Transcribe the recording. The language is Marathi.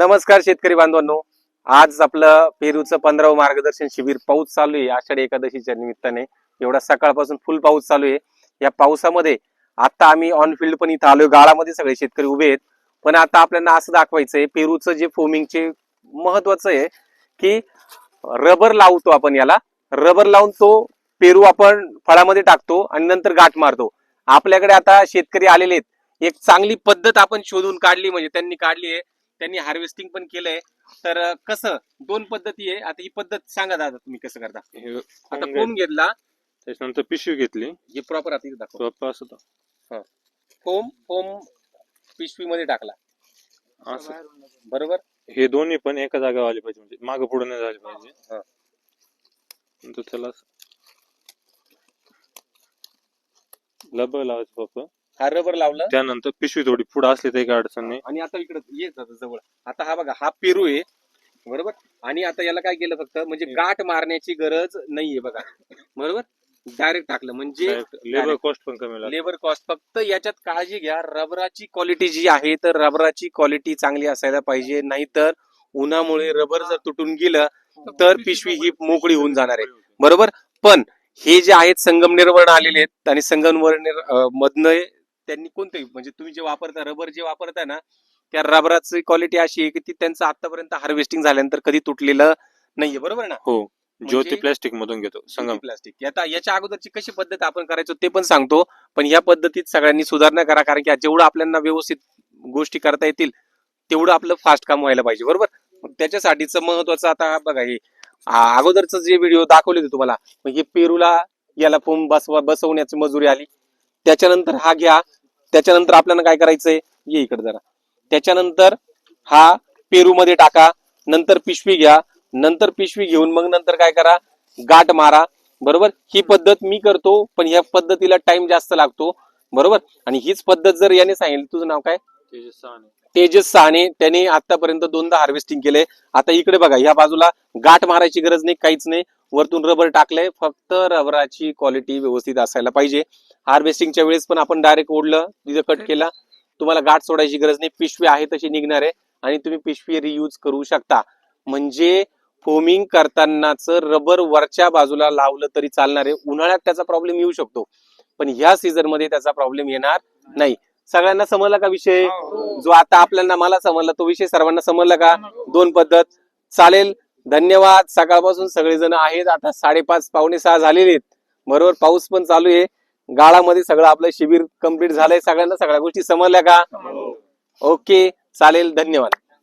नमस्कार शेतकरी बांधवांनो. आज आपलं पेरूचं पंधरावं मार्गदर्शन शिबिर पाऊस चालू आहे. आषाढी एकादशीच्या निमित्ताने एवढा सकाळपासून फुल पाऊस चालू आहे. या पावसामध्ये आता आम्ही ऑन फील्ड पण इथं आलोय. गाळामध्ये सगळे शेतकरी उभे आहेत. पण आता आपल्याला असं दाखवायचंय पेरूचं जे फोमिंगचे महत्वाचं आहे की रबर लावतो आपण याला. रबर लावून तो पेरू आपण फळामध्ये टाकतो आणि नंतर गाठ मारतो. आपल्याकडे आता शेतकरी आलेले आहेत. एक चांगली पद्धत आपण शोधून काढली म्हणजे त्यांनी काढली आहे. त्यांनी हार्वेस्टिंग पण केलंय. तर कसं? दोन पद्धती आहे. आता ही पद्धत सांगा दादा तुम्ही कसं करता. हे आता फोम घेतला? त्याच्यानंतर पिशवी घेतली. हे प्रॉपर आता इथे दाखव. तो असं होतं. फोम फोम पिशवीमध्ये टाकला. असं. बरोबर? हे दोन्ही पण एका जागेवर आले पाहिजे. म्हणजे मागं पुढे नाही झाले पाहिजे. हा. नंतर त्याला लबर लावायचं फक्त हा रबर लावलं. त्यानंतर पिशवी थोडी पुढे असली तर काही अडचण नाही. आणि आता इकडे येत जातं जवळ. आता हा बघा हा पेरू आहे. बरोबर? आणि आता याला काय केलं फक्त म्हणजे गाठ मारण्याची गरज नाहीये बघा. बरोबर? डायरेक्ट टाकलं. म्हणजे लेबर कॉस्ट पण कमी लेबर कॉस्ट फक्त याच्यात काळजी घ्या. रबराची क्वालिटी जी आहे तर रबराची क्वालिटी चांगली असायला पाहिजे. नाहीतर उन्हामुळे रबर जर तुटून गेलं तर पिशवी ही मोकळी होऊन जाणार आहे. बरोबर? पण हे जे आहेत संगमनेरवरून आलेले आहेत आणि संगमनेर मधनं त्यांनी कोणते म्हणजे तुम्ही जे वापरता रबर जे वापरताय ना त्या रबराची क्वालिटी अशी आहे की ती त्यांचं आतापर्यंत हार्वेस्टिंग झाल्यानंतर कधी तुटलेलं नाहीये बरोबर ना? हो. ज्योती म्हणजे- प्लॅस्टिक मधून घेतो. संगम प्लास्टिक आता याच्या अगोदरची कशी पद्धत आपण करायचो ते पण सांगतो पण या पद्धतीत सगळ्यांनी सुधारणा करा कारण की जेवढं आपल्याला व्यवस्थित गोष्टी करता येतील तेवढं आपलं फास्ट काम व्हायला पाहिजे बरोबर? त्याच्यासाठीच महत्वाचं आता बघा हे अगोदरचं जे व्हिडिओ दाखवले होते तुम्हाला हे पेरूला याला फोम बसवा बसवण्याची मजुरी आली. त्याच्यानंतर हा घ्या. त्याच्यानंतर आपल्याला काय करायचंय? ये इकडे जरा. त्याच्यानंतर हा पेरू मध्ये टाका. नंतर पिशवी घ्या. नंतर पिशवी घेऊन मग नंतर काय करा? गाठ मारा. बरोबर? ही पद्धत मी करतो पण ह्या पद्धतीला टाइम जास्त लागतो. बरोबर? आणि हीच पद्धत जर याने सांगितली तुझं नाव काय? तेजस सहाने त्याने आतापर्यंत दोनदा हार्वेस्टिंग केलंय. आता इकडे बघा ह्या बाजूला गाठ मारायची गरज नाही काहीच नाही. वरतून रबर टाकलंय. फक्त रबराची क्वालिटी व्यवस्थित असायला पाहिजे. हार्वेस्टिंगच्या वेळेस पण आपण डायरेक्ट ओढलं तिथं कट केला. तुम्हाला गाठ सोडायची गरज नाही पिशवी आहे तशी निघणार आहे आणि तुम्ही पिशवी रियूज करू शकता. म्हणजे फोमिंग करतानाच रबर वरच्या बाजूला लावलं तरी चालणार आहे. उन्हाळ्यात त्याचा प्रॉब्लेम येऊ शकतो. पण ह्या सीझनमध्ये त्याचा प्रॉब्लेम येणार नाही. सगळ्यांना समजला का विषय? जो आता आपल्याला मला समजला तो विषय सर्वांना समजला का? दोन पद्धत. चालेल. धन्यवाद. सकाळपासून सगळेजण आहेत. आता साडेपाच पावणे सहा झालेले आहेत. बरोबर पाऊस पण चालू आहे. गाळामध्ये सगळं आपलं शिबिर कंप्लीट झालंय सगळ्यांना सगळ्या गोष्टी समजल्या का? ओके चालेल धन्यवाद.